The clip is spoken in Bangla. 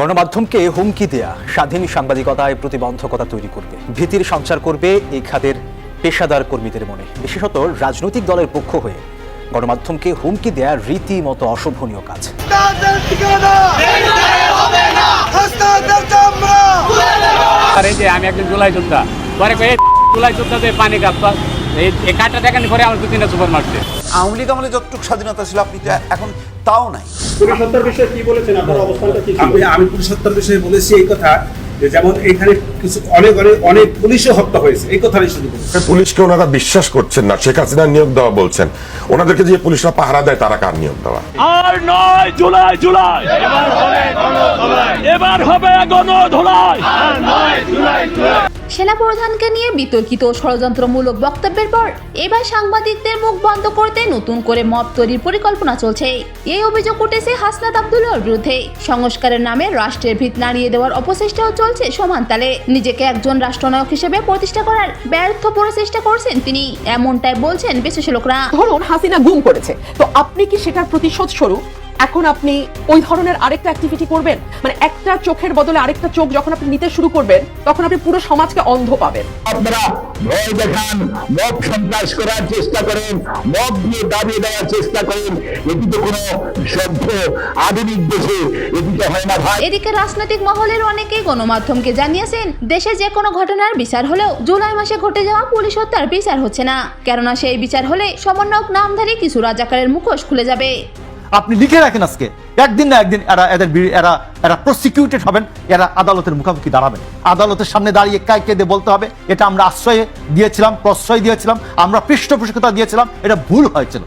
গণমাধ্যমকে হুমকি দেয়া স্বাধীন সাংবাদিকতায় প্রতিবন্ধকতা তৈরি করবে। ভীতির সঞ্চার করবে এই খাতের পেশাদার কর্মীদের মনে। বিশেষত রাজনৈতিক দলের পক্ষ হয়ে গণমাধ্যমকে হুমকি দেয়া রীতিমতো অশোভনীয় কাজ। যে আমি একজন জুলাই যোদ্ধা। পরে জুলাই যোদ্ধাতে পানি কাঁপা এই কাঠটা দেখেন পরে আমার দু তিনটা সুপার মারছে। আওয়ামী লীগ আমলে যতটুকু স্বাধীনতা ছিল আপনি এখন তাও নাই। পুলিশ বিষয়ে কি বলেছেন? আপনার অবস্থানটা আমি আমি পুলিশ হত্যার বিষয়ে বলেছি এই কথা যে যেমন এখানে কিছু অনেক অনেক অনেক পুলিশও হত্যা হয়েছে। এই কথাটাই শুধু পুলিশকে ওনারা বিশ্বাস করছেন না। শেখ হাসিনা নিয়োগ দেওয়া বলছেন। ওনাদেরকে যে পুলিশরা পাহারা দেয় তারা কার নিয়োগ দেওয়া? আর নয় জুলাই জুলাই। এবার হবে গণধোলাই। সেনাপ্রধানকে নিয়ে বিতর্কিত ষড়যন্ত্রমূলক বক্তব্যের পর এবার সাংবাদিকদের মুখ বন্ধ করতে নতুন করে মব তৈরির পরিকল্পনা চলছে। এই অভিযোগ উঠেছে হাসনাত আবদুল্লাহর বিরুদ্ধে। সংস্কারের নামে রাষ্ট্রের ভিত নাড়িয়ে দেওয়ার অপচেষ্টাও চলছে সমান তালে। নিজেকে একজন রাষ্ট্রনায়ক হিসেবে প্রতিষ্ঠা করার ব্যর্থ প্রচেষ্টা করছেন তিনি। এমনটাই বলছেন বিশেষজ্ঞরা ধরুন হাসিনা গুম করেছে। তো আপনি কি সেটার প্রতিশোধ স্বরূপ? এখন আপনি ওই ধরনের আরেকটা অ্যাক্টিভিটি করবেন? মানে একটা চোখের বদলে আরেকটা চোখ যখন আপনি নিতে শুরু করবেন তখন আপনি পুরো সমাজকে অন্ধ পাবেন। আপনারা ভয় দেখান মব সন্ত্রাস করার চেষ্টা করেন মব দিয়ে দাবিয়ে দেওয়ার চেষ্টা করেন। এটি তো কোনো সভ্য আধুনিক দেশে এটি তো হয় না ভাই। এদিকে রাজনৈতিক মহলের অনেকেই গণমাধ্যমকে জানিয়েছেন দেশে যে কোনো ঘটনার বিচার হলেও জুলাই মাসে ঘটে যাওয়া পুলিশ হত্যার বিচার হচ্ছে না। কেননা সেই বিচার হলে সমন্বয়ক নামধারী কিছু রাজাকারের মুখোশ খুলে যাবে। আপনি লিখে রাখেন আজকে। একদিন না একদিন এরা এদের এরা এরা প্রসিকিউটেড হবেন, এরা আদালতের মুখোমুখি দাঁড়াবেন। আদালতের সামনে দাঁড়িয়ে কায় কেঁদে বলতে হবে, এটা আমরা আশ্রয় দিয়েছিলাম, প্রশ্রয় দিয়েছিলাম, আমরা পৃষ্ঠপোষকতা দিয়েছিলাম, এটা ভুল হয়েছিল।